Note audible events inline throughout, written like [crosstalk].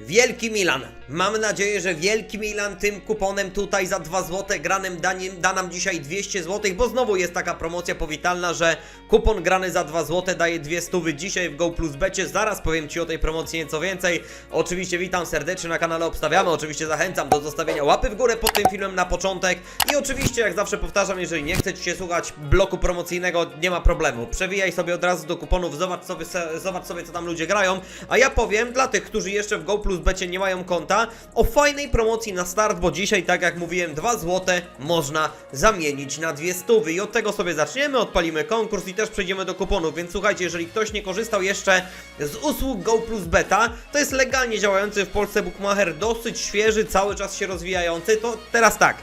Wielki Milan. Mam nadzieję, że Wielki Milan tym kuponem tutaj za 2 zł granym da, nim- da nam dzisiaj 200 zł, bo znowu jest taka promocja powitalna, że kupon grany za 2 zł daje 2 stówy dzisiaj w Go Plus Becie. Zaraz powiem Ci o tej promocji nieco więcej. Oczywiście witam serdecznie na kanale Obstawiamy. Oczywiście zachęcam do zostawienia łapy w górę pod tym filmem na początek. I oczywiście, jak zawsze powtarzam, jeżeli nie chcecie się słuchać bloku promocyjnego, nie ma problemu. Przewijaj sobie od razu do kuponów, zobacz sobie, zobacz sobie co tam ludzie grają. A ja powiem dla tych, którzy jeszcze w Go Plus Becie nie mają konta, o fajnej promocji na start, bo dzisiaj, tak jak mówiłem, 2 złote można zamienić na dwie stówy. I od tego sobie zaczniemy, odpalimy konkurs i też przejdziemy do kuponów. Więc słuchajcie, jeżeli ktoś nie korzystał jeszcze z usług Go Plus Beta, to jest legalnie działający w Polsce bookmacher, dosyć świeży, cały czas się rozwijający, to teraz tak.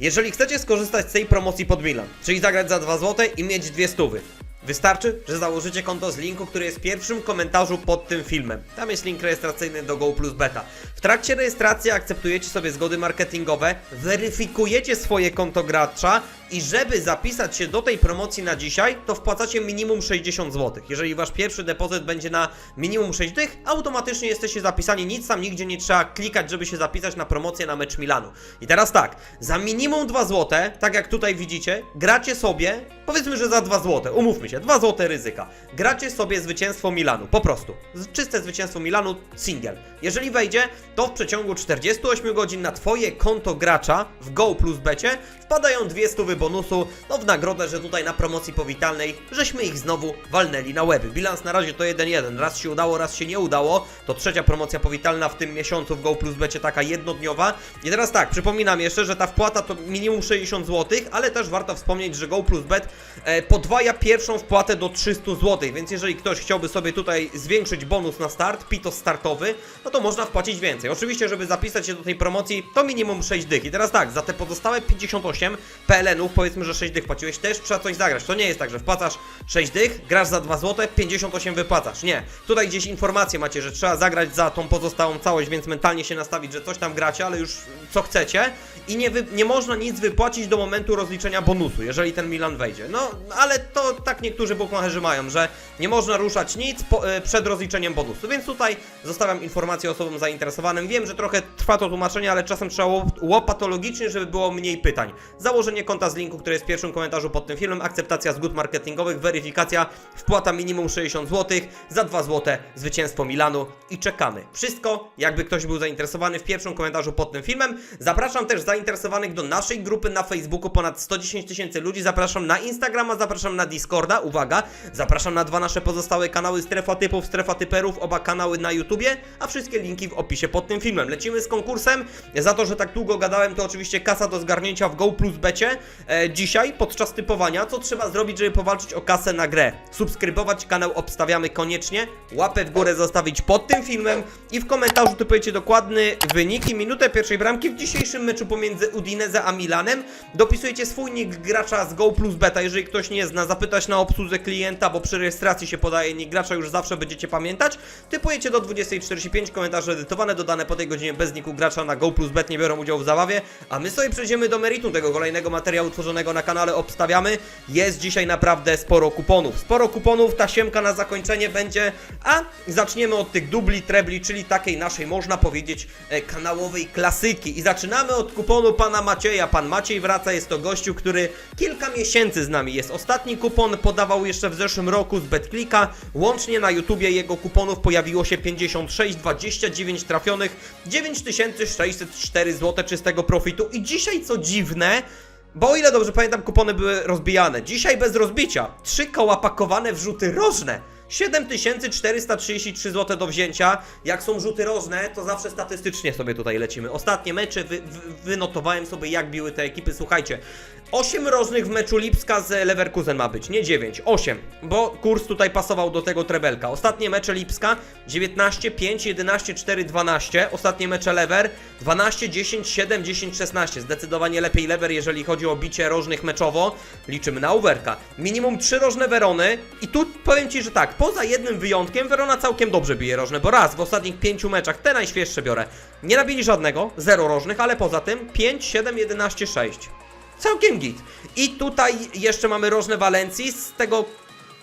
Jeżeli chcecie skorzystać z tej promocji pod Milan, czyli zagrać za 2 zł i mieć dwie stówy, wystarczy, że założycie konto z linku, który jest w pierwszym komentarzu pod tym filmem. Tam jest link rejestracyjny do Go Plus Beta. W trakcie rejestracji akceptujecie sobie zgody marketingowe, weryfikujecie swoje konto gracza i żeby zapisać się do tej promocji na dzisiaj, to wpłacacie minimum 60 zł. Jeżeli wasz pierwszy depozyt będzie na minimum 6 dych, automatycznie jesteście zapisani, nic tam nigdzie nie trzeba klikać, żeby się zapisać na promocję na mecz Milanu. I teraz tak, za minimum 2 zł, tak jak tutaj widzicie, gracie sobie, powiedzmy, że za 2 zł, umówmy się, 2 zł ryzyka. Gracie sobie zwycięstwo Milanu, po prostu. Czyste zwycięstwo Milanu, single. Jeżeli wejdzie, to w przeciągu 48 godzin na twoje konto gracza w Go Plus Becie wpadają dwie stówy bonusu, no w nagrodę, że tutaj na promocji powitalnej, żeśmy ich znowu walnęli na łeby. Bilans na razie to 1-1, raz się udało, raz się nie udało, to trzecia promocja powitalna w tym miesiącu w Go Plus Becie, taka jednodniowa. I teraz tak, przypominam jeszcze, że ta wpłata to minimum 60 zł, ale też warto wspomnieć, że Go Plus Bet e, podwaja pierwszą wpłatę do 300 zł, więc jeżeli ktoś chciałby sobie tutaj zwiększyć bonus na start, pitos startowy, no to można wpłacić więcej. Oczywiście, żeby zapisać się do tej promocji, to minimum 6 dych. I teraz tak, za te pozostałe 58 PLN-ów, powiedzmy, że 6 dych płaciłeś, też trzeba coś zagrać. To nie jest tak, że wpłacasz 6 dych, grasz za 2 zł, 58 wypłacasz. Nie. Tutaj gdzieś informacje macie, że trzeba zagrać za tą pozostałą całość, więc mentalnie się nastawić, że coś tam gracie, ale już co chcecie. I nie, nie można nic wypłacić do momentu rozliczenia bonusu, jeżeli ten Milan wejdzie. No, ale to tak niektórzy bookmacherzy mają, że nie można ruszać nic po, e, przed rozliczeniem bonusu. Więc tutaj zostawiam informację osobom zainteresowanym. Wiem, że trochę trwa to tłumaczenie, ale czasem trzeba łop- łopatologicznie, żeby było mniej pytań. Założenie konta z linku, który jest w pierwszym komentarzu pod tym filmem, akceptacja zgód marketingowych, weryfikacja, wpłata minimum 60 zł, za 2 zł zwycięstwo Milanu i czekamy. Wszystko, jakby ktoś był zainteresowany w pierwszym komentarzu pod tym filmem. Zapraszam też zainteresowanych do naszej grupy na Facebooku, ponad 110 tysięcy ludzi. Zapraszam na Instagrama, zapraszam na Discorda, uwaga, zapraszam na dwa nasze pozostałe kanały Strefa Typów, Strefa Typerów, oba kanały na YouTubie, a wszystkie linki w opisie pod tym filmem. Lecimy z konkursem. Za to, że tak długo gadałem, to oczywiście kasa do zgarnięcia w Go Plus Becie. E, dzisiaj, podczas typowania, co trzeba zrobić, żeby powalczyć o kasę na grę? Subskrybować kanał Obstawiamy koniecznie, łapę w górę zostawić pod tym filmem i w komentarzu typujecie dokładny wynik i minutę pierwszej bramki w dzisiejszym meczu pomiędzy Udinese a Milanem. Dopisujecie swój nick gracza z Go Plus Beta, jeżeli ktoś nie zna, zapytać na obsłudze klienta, bo przy rejestracji się podaje nick gracza, już zawsze będziecie pamiętać. Typujecie do 20.45, komentarze edytowane, dodane po tej godzinie bez niku gracza na Go Plus Bet nie biorą udziału w zabawie, a my sobie przejdziemy do meritum tego kolejnego materiału na kanale Obstawiamy. Jest dzisiaj naprawdę sporo kuponów. Sporo kuponów, ta siemka na zakończenie będzie, a zaczniemy od tych dubli, trebli, czyli takiej naszej, można powiedzieć, e, kanałowej klasyki. I zaczynamy od kuponu pana Macieja. Pan Maciej wraca, jest to gościu, który kilka miesięcy z nami jest. Ostatni kupon podawał jeszcze w zeszłym roku z BetClicka. Łącznie na YouTubie jego kuponów pojawiło się 56, 29 trafionych, 9604 zł czystego profitu. I dzisiaj, co dziwne, bo o ile dobrze pamiętam, kupony były rozbijane. Dzisiaj bez rozbicia. Trzy koła pakowane w rzuty rożne. 7433 zł do wzięcia. Jak są rzuty rożne, to zawsze statystycznie sobie tutaj lecimy. Ostatnie mecze wy, wy, wynotowałem sobie, jak biły te ekipy. Słuchajcie, 8 rożnych w meczu Lipska z Leverkusen ma być, nie 9, 8, bo kurs tutaj pasował do tego trebelka. Ostatnie mecze Lipska 19, 5, 11, 4, 12. Ostatnie mecze Lever 12, 10, 7, 10, 16. Zdecydowanie lepiej Lever, jeżeli chodzi o bicie rożnych meczowo. Liczymy na overka. Minimum 3 rożne Werony i tu powiem Ci, że tak, poza jednym wyjątkiem Werona całkiem dobrze bije rożne, bo raz w ostatnich 5 meczach, te najświeższe biorę, nie nabili żadnego, 0 rożnych, ale poza tym 5, 7, 11, 6. Całkiem git. I tutaj jeszcze mamy rożne Walencji. Z tego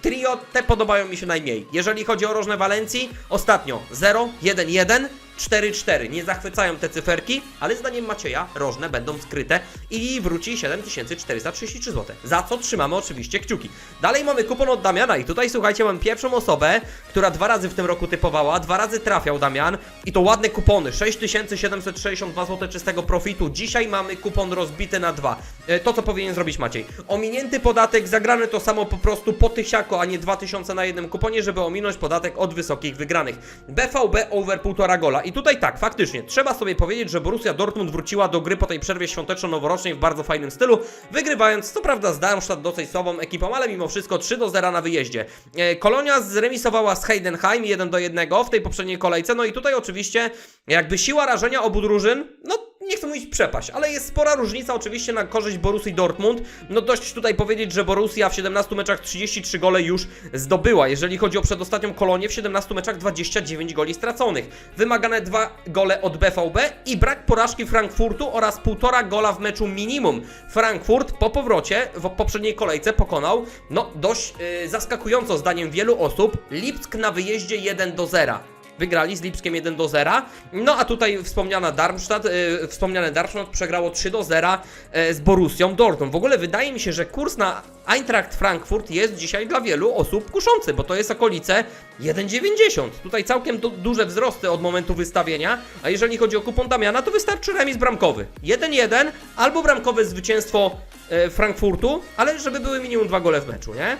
trio te podobają mi się najmniej. Jeżeli chodzi o rożne Walencji, ostatnio 0, 1, 1. 4-4. Nie zachwycają te cyferki, ale zdaniem Macieja rożne będą skryte i wróci 7433 zł. Za co trzymamy oczywiście kciuki. Dalej mamy kupon od Damiana i tutaj słuchajcie, mam pierwszą osobę, która dwa razy w tym roku typowała, dwa razy trafiał Damian i to ładne kupony, 6762 zł czystego profitu. Dzisiaj mamy kupon rozbity na dwa. E, To co powinien zrobić Maciej? Ominięty podatek, zagrane to samo po prostu po tysiaku, a nie 2000 na jednym kuponie, żeby ominąć podatek od wysokich wygranych. BVB over 1,5 gola. I tutaj tak, faktycznie, trzeba sobie powiedzieć, że Borussia Dortmund wróciła do gry po tej przerwie świąteczno-noworocznej w bardzo fajnym stylu, wygrywając, co prawda z Darmstadt dosyć słabą ekipą, ale mimo wszystko 3 do 0 na wyjeździe. E, Kolonia zremisowała z Heidenheim 1 do 1 w tej poprzedniej kolejce, no i tutaj oczywiście jakby siła rażenia obu drużyn, no nie chcę mówić przepaść, ale jest spora różnica oczywiście na korzyść Borussii Dortmund. No dość tutaj powiedzieć, że Borussia w 17 meczach 33 gole już zdobyła. Jeżeli chodzi o przedostatnią kolonię, w 17 meczach 29 goli straconych. Wymagane dwa gole od BVB i brak porażki Frankfurtu oraz półtora gola w meczu minimum. Frankfurt po powrocie w poprzedniej kolejce pokonał, no dość yy, zaskakująco zdaniem wielu osób, Lipsk na wyjeździe 1 do 0 wygrali z Lipskiem 1 do 0. No a tutaj wspomniana Darmstadt, yy, wspomniane Darmstadt przegrało 3 do 0 yy, z Borussią Dortmund. W ogóle wydaje mi się, że kurs na Eintracht Frankfurt jest dzisiaj dla wielu osób kuszący, bo to jest okolice 1,90. Tutaj całkiem du duże wzrosty od momentu wystawienia, a jeżeli chodzi o kupon Damiana, to wystarczy remis bramkowy. 1-1 albo bramkowe zwycięstwo yy, Frankfurtu, ale żeby były minimum dwa gole w meczu, nie?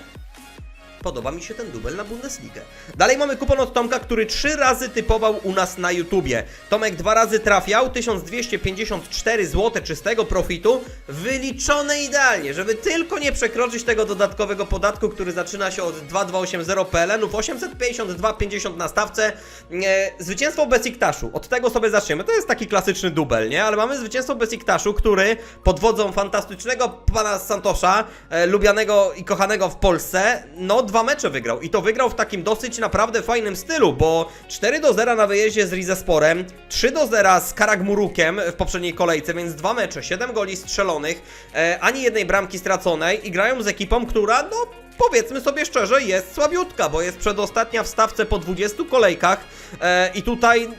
Podoba mi się ten dubel na Bundesligę. Dalej mamy kupon od Tomka, który trzy razy typował u nas na YouTubie. Tomek dwa razy trafiał, 1254 zł czystego profitu, wyliczone idealnie, żeby tylko nie przekroczyć tego dodatkowego podatku, który zaczyna się od 2280 PLN-ów, 852,50 na stawce. Zwycięstwo Besiktaszu, od tego sobie zaczniemy. To jest taki klasyczny dubel, nie? Ale mamy zwycięstwo Besiktaszu, który pod wodzą fantastycznego pana Santosza, e, lubianego i kochanego w Polsce, no dwa mecze wygrał. I to wygrał w takim dosyć naprawdę fajnym stylu, bo 4 do 0 na wyjeździe z Rizesporem, 3 do 0 z Karagmurukiem w poprzedniej kolejce, więc dwa mecze, 7 goli strzelonych, e, ani jednej bramki straconej i grają z ekipą, która no powiedzmy sobie szczerze, jest słabiutka, bo jest przedostatnia w stawce po 20 kolejkach e, i tutaj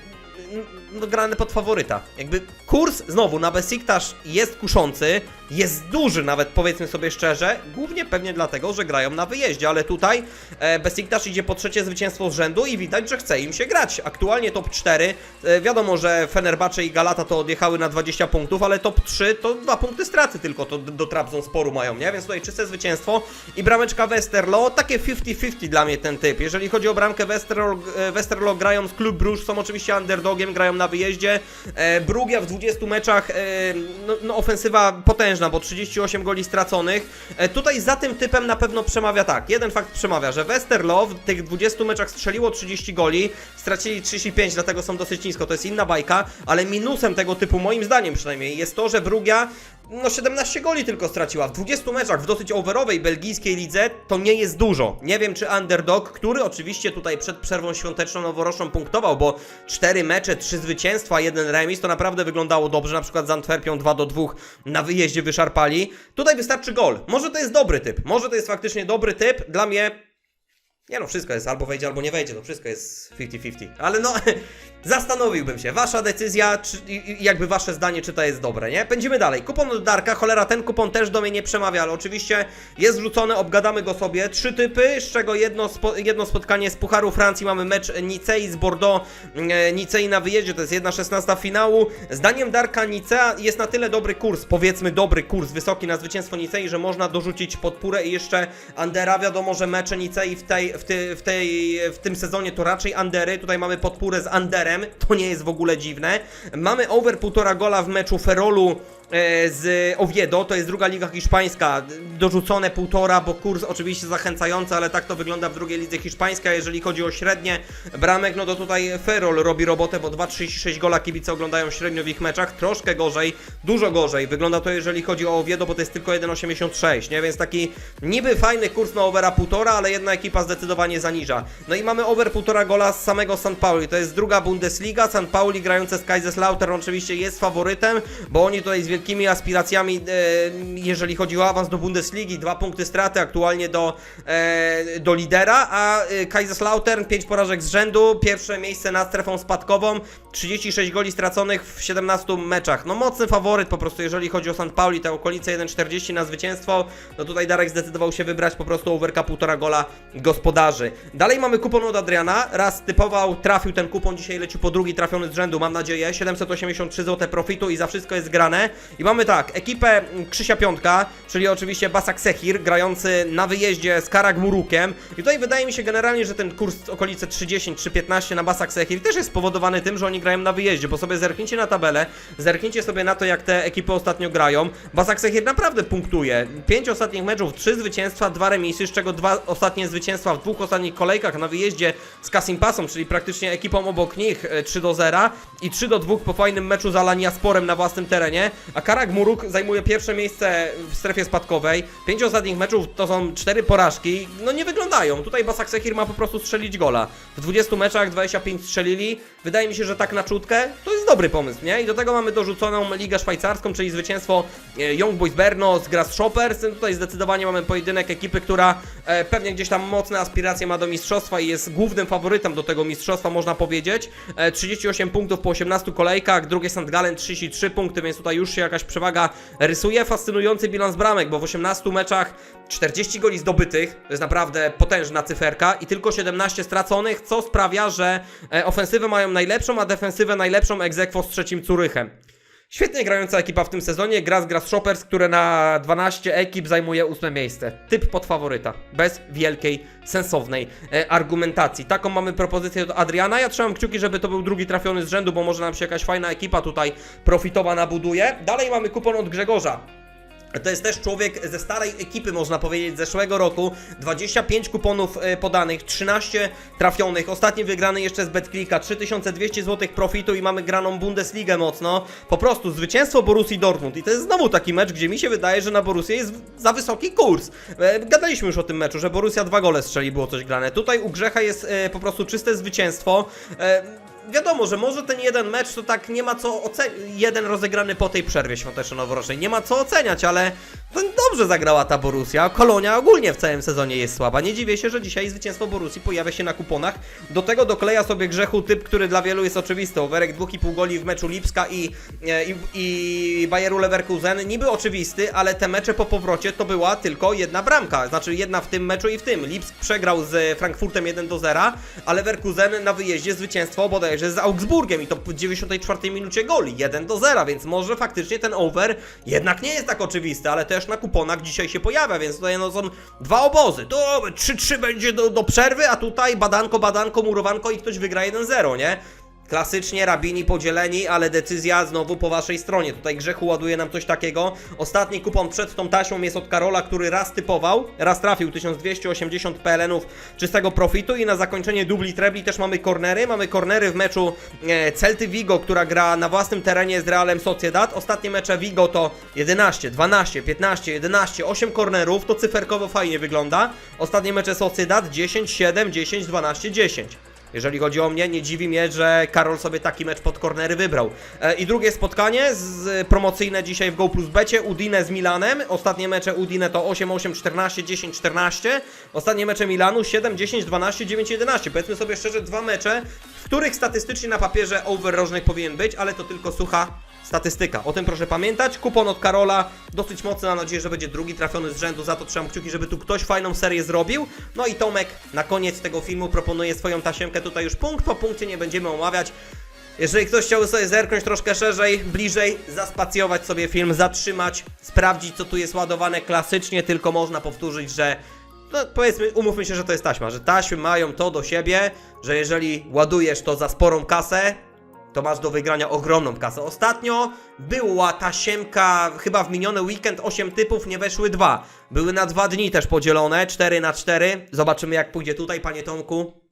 no, pod faworyta. Jakby kurs znowu na Besiktasz jest kuszący, jest duży nawet powiedzmy sobie szczerze, głównie pewnie dlatego, że grają na wyjeździe, ale tutaj e, Besiktasz idzie po trzecie zwycięstwo z rzędu i widać, że chce im się grać. Aktualnie top 4, e, wiadomo, że Fenerbahce i Galata to odjechały na 20 punktów, ale top 3 to dwa punkty straty tylko to do Trabzonsporu mają, nie? Więc tutaj czyste zwycięstwo i brameczka Westerlo, takie 50-50 dla mnie ten typ. Jeżeli chodzi o bramkę Westerlo, Westerlo grają z Klub Bruges, są oczywiście underdogiem, grają na wyjeździe. E, Brugia w 20 meczach, e, no, no ofensywa potężna, bo 38 goli straconych. E, tutaj za tym typem na pewno przemawia tak, jeden fakt przemawia, że Westerlo w tych 20 meczach strzeliło 30 goli, stracili 35, dlatego są dosyć nisko, to jest inna bajka, ale minusem tego typu, moim zdaniem przynajmniej, jest to, że Brugia no 17 goli tylko straciła. W 20 meczach w dosyć overowej belgijskiej lidze to nie jest dużo. Nie wiem czy underdog, który oczywiście tutaj przed przerwą świąteczną noworoczną punktował, bo 4 mecze, 3 zwycięstwa, jeden remis, to naprawdę wyglądało dobrze. Na przykład z Antwerpią 2 do 2 na wyjeździe wyszarpali. Tutaj wystarczy gol. Może to jest dobry typ. Może to jest faktycznie dobry typ. Dla mnie nie no, wszystko jest albo wejdzie, albo nie wejdzie, to wszystko jest 50-50. Ale no, [laughs] zastanowiłbym się. Wasza decyzja, czy, jakby wasze zdanie, czy to jest dobre, nie? Pędzimy dalej. Kupon od Darka, cholera, ten kupon też do mnie nie przemawia, ale oczywiście jest rzucony, obgadamy go sobie. Trzy typy, z czego jedno, spo, jedno spotkanie z Pucharu Francji, mamy mecz Nicei z Bordeaux, e, Nicei na wyjeździe, to jest 1-16 finału. Zdaniem Darka Nicea jest na tyle dobry kurs, powiedzmy dobry kurs, wysoki na zwycięstwo Nicei, że można dorzucić podpórę i jeszcze Andera. Wiadomo, że mecze Nicei w, tej, w, w, tej, w tym sezonie to raczej Andery. Tutaj mamy podpórę z Anderem, to nie jest w ogóle dziwne. Mamy over 1,5 gola w meczu Ferolu z Oviedo, to jest druga liga hiszpańska, dorzucone półtora, bo kurs oczywiście zachęcający, ale tak to wygląda w drugiej lidze hiszpańskiej, jeżeli chodzi o średnie bramek, no to tutaj Ferrol robi robotę, bo 2,36 gola kibice oglądają średnio w ich meczach, troszkę gorzej, dużo gorzej, wygląda to jeżeli chodzi o Oviedo, bo to jest tylko 1,86, nie, więc taki niby fajny kurs na overa półtora, ale jedna ekipa zdecydowanie zaniża. No i mamy over półtora gola z samego San Pauli, to jest druga Bundesliga, San Pauli grające z Kaiserslautern oczywiście jest faworytem, bo oni tutaj z wielkimi aspiracjami, e, jeżeli chodzi o awans do Bundesligi. Dwa punkty straty aktualnie do, e, do lidera, a e, Kaiserslautern 5 porażek z rzędu, pierwsze miejsce nad strefą spadkową, 36 goli straconych w 17 meczach. No mocny faworyt po prostu, jeżeli chodzi o St. Pauli, te okolice 1,40 na zwycięstwo. No tutaj Darek zdecydował się wybrać po prostu overka półtora gola gospodarzy. Dalej mamy kupon od Adriana, raz typował, trafił ten kupon, dzisiaj leci po drugi trafiony z rzędu, mam nadzieję, 783 zł profitu i za wszystko jest grane. I mamy tak, ekipę Krzysia Piątka, czyli oczywiście Basak Sechir, grający na wyjeździe z Karak Murukiem. I tutaj wydaje mi się generalnie, że ten kurs okolice 3,10, 3,15 na Basak Sechir też jest spowodowany tym, że oni grają na wyjeździe, bo sobie zerknijcie na tabelę, zerknijcie sobie na to, jak te ekipy ostatnio grają. Basak Sechir naprawdę punktuje. 5 ostatnich meczów, 3 zwycięstwa, 2 remisy, z czego dwa ostatnie zwycięstwa w dwóch ostatnich kolejkach na wyjeździe z Kasimpasą, czyli praktycznie ekipą obok nich e, 3 do 0 i 3 do 2 po fajnym meczu z Alaniasporem na własnym terenie, a Karak Muruk zajmuje pierwsze miejsce w strefie spadkowej. 5 ostatnich meczów to są 4 porażki, no nie wyglądają. Tutaj Basak Sechir ma po prostu strzelić gola. W 20 meczach 25 strzelili. Wydaje mi się, że tak na czutkę to jest dobry pomysł, nie? I do tego mamy dorzuconą Ligę Szwajcarską, czyli zwycięstwo e, Young Boys Berno z Grasshoppers. Tutaj zdecydowanie mamy pojedynek ekipy, która e, pewnie gdzieś tam mocne aspiracje ma do mistrzostwa i jest głównym faworytem do tego mistrzostwa, można powiedzieć. E, 38 punktów po 18 kolejkach, drugie St. Gallen 33 punkty, więc tutaj już się jakaś przewaga rysuje. Fascynujący bilans bramek, bo w 18 meczach 40 goli zdobytych, to jest naprawdę potężna cyferka i tylko 17 straconych, co sprawia, że e, ofensywę mają najlepszą, a defensywę najlepszą egzekwo z trzecim Curychem. Świetnie grająca ekipa w tym sezonie, gra z Grasshoppers, które na 12 ekip zajmuje ósme miejsce. Typ pod faworyta, bez wielkiej, sensownej e, argumentacji. Taką mamy propozycję od Adriana. Ja trzymam kciuki, żeby to był drugi trafiony z rzędu, bo może nam się jakaś fajna ekipa tutaj profitowa nabuduje. Dalej mamy kupon od Grzegorza. To jest też człowiek ze starej ekipy, można powiedzieć, z zeszłego roku. 25 kuponów e, podanych, 13 trafionych. Ostatni wygrany jeszcze z BetClicka, 3200 zł profitu i mamy graną Bundesligę mocno. Po prostu zwycięstwo Borussii Dortmund. I to jest znowu taki mecz, gdzie mi się wydaje, że na Borussię jest za wysoki kurs. E, Gadaliśmy już o tym meczu, że Borussia dwa gole strzeli, było coś grane. Tutaj u Grzecha jest e, po prostu czyste zwycięstwo. Wiadomo, że może ten jeden mecz to tak nie ma co oceniać. Jeden rozegrany po tej przerwie świąteczno-noworocznej. Nie ma co oceniać, ale to dobrze zagrała ta Borussia. Kolonia ogólnie w całym sezonie jest słaba. Nie dziwię się, że dzisiaj zwycięstwo Borussii pojawia się na kuponach. Do tego dokleja sobie grzechu typ, który dla wielu jest oczywisty. Overek 2,5 goli w meczu Lipska i, e, i, i Bayeru Leverkusen. Niby oczywisty, ale te mecze po powrocie to była tylko jedna bramka. Znaczy jedna w tym meczu i w tym. Lipsk przegrał z Frankfurtem 1 do 0, a Leverkusen na wyjeździe zwycięstwo bodajże z Augsburgiem i to po 94 minucie goli 1 do 0, więc może faktycznie ten over jednak nie jest tak oczywisty, ale też na kuponach dzisiaj się pojawia, więc tutaj no są dwa obozy. To 3-3 będzie do, do przerwy, a tutaj badanko, badanko, murowanko i ktoś wygra 1-0, nie? Klasycznie rabini podzieleni, ale decyzja znowu po waszej stronie. Tutaj grzechu ładuje nam coś takiego. Ostatni kupon przed tą taśmą jest od Karola, który raz typował, raz trafił 1280 PLN-ów czystego profitu i na zakończenie dubli trebli też mamy kornery. Mamy kornery w meczu e, Celty Vigo, która gra na własnym terenie z Realem Sociedad. Ostatnie mecze Vigo to 11, 12, 15, 11, 8 kornerów. To cyferkowo fajnie wygląda. Ostatnie mecze Sociedad 10, 7, 10, 12, 10. Jeżeli chodzi o mnie, nie dziwi mnie, że Karol sobie taki mecz pod kornery wybrał. E, I drugie spotkanie z, promocyjne dzisiaj w Go Plus Becie, Udine z Milanem. Ostatnie mecze Udine to 8, 8, 14, 10, 14. Ostatnie mecze Milanu 7, 10, 12, 9, 11. Powiedzmy sobie szczerze, dwa mecze, w których statystycznie na papierze over rożnych powinien być, ale to tylko sucha statystyka. O tym proszę pamiętać. Kupon od Karola dosyć mocny, mam nadzieję, że będzie drugi trafiony z rzędu. Za to trzymam kciuki, żeby tu ktoś fajną serię zrobił. No i Tomek na koniec tego filmu proponuje swoją tasiemkę. Tutaj już punkt po punkcie nie będziemy omawiać. Jeżeli ktoś chciałby sobie zerknąć troszkę szerzej, bliżej, zaspacjować sobie film, zatrzymać, sprawdzić co tu jest ładowane klasycznie, tylko można powtórzyć, że no powiedzmy, umówmy się, że to jest taśma, że taśmy mają to do siebie, że jeżeli ładujesz to za sporą kasę, to masz do wygrania ogromną kasę. Ostatnio była tasiemka, chyba w miniony weekend 8 typów, nie weszły dwa. Były na dwa dni też podzielone, 4 na 4. Zobaczymy jak pójdzie tutaj, panie Tomku.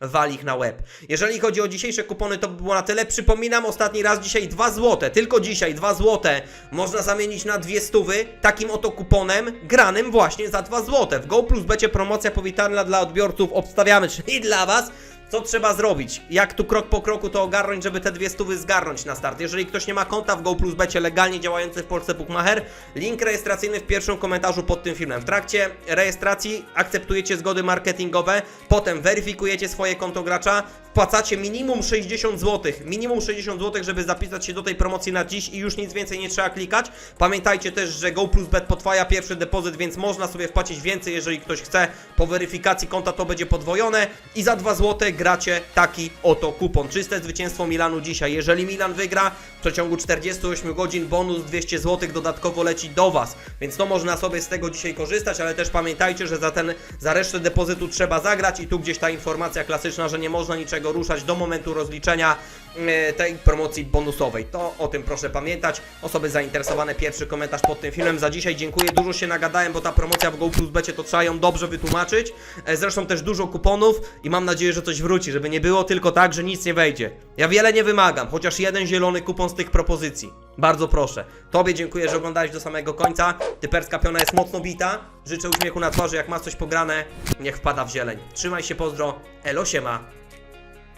Wal ich na łeb. Jeżeli chodzi o dzisiejsze kupony, to by było na tyle. Przypominam, ostatni raz dzisiaj 2 złote. Tylko dzisiaj 2 złote można zamienić na dwie stówy takim oto kuponem granym właśnie za 2 złote. W Go Plus będzie promocja powitalna dla odbiorców. Obstawiamy, czyli dla Was. Co trzeba zrobić? Jak tu krok po kroku to ogarnąć, żeby te dwie stówy zgarnąć na start? Jeżeli ktoś nie ma konta w Go Plus Becie legalnie działający w Polsce Bookmacher, link rejestracyjny w pierwszym komentarzu pod tym filmem. W trakcie rejestracji akceptujecie zgody marketingowe, potem weryfikujecie swoje konto gracza, wpłacacie minimum 60 zł, minimum 60 zł, żeby zapisać się do tej promocji na dziś i już nic więcej nie trzeba klikać. Pamiętajcie też, że Go Plus Bet podwaja pierwszy depozyt, więc można sobie wpłacić więcej, jeżeli ktoś chce. Po weryfikacji konta to będzie podwojone i za 2 zł gracie taki oto kupon. Czyste zwycięstwo Milanu dzisiaj. Jeżeli Milan wygra, w przeciągu 48 godzin bonus 200 zł dodatkowo leci do Was, więc to można sobie z tego dzisiaj korzystać, ale też pamiętajcie, że za ten, za resztę depozytu trzeba zagrać i tu gdzieś ta informacja klasyczna, że nie można niczego ruszać do momentu rozliczenia e, tej promocji bonusowej. To o tym proszę pamiętać. Osoby zainteresowane, pierwszy komentarz pod tym filmem. Za dzisiaj dziękuję. Dużo się nagadałem, bo ta promocja w Go Plus Becie to trzeba ją dobrze wytłumaczyć. E, Zresztą też dużo kuponów i mam nadzieję, że coś wróci, żeby nie było tylko tak, że nic nie wejdzie. Ja wiele nie wymagam, chociaż jeden zielony kupon z tych propozycji. Bardzo proszę. Tobie dziękuję, że oglądałeś do samego końca. Typerska piona jest mocno bita. Życzę uśmiechu na twarzy, jak masz coś pograne, niech wpada w zieleń. Trzymaj się, pozdro. Elo się ma.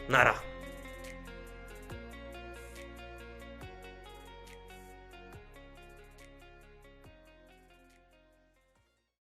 Nara.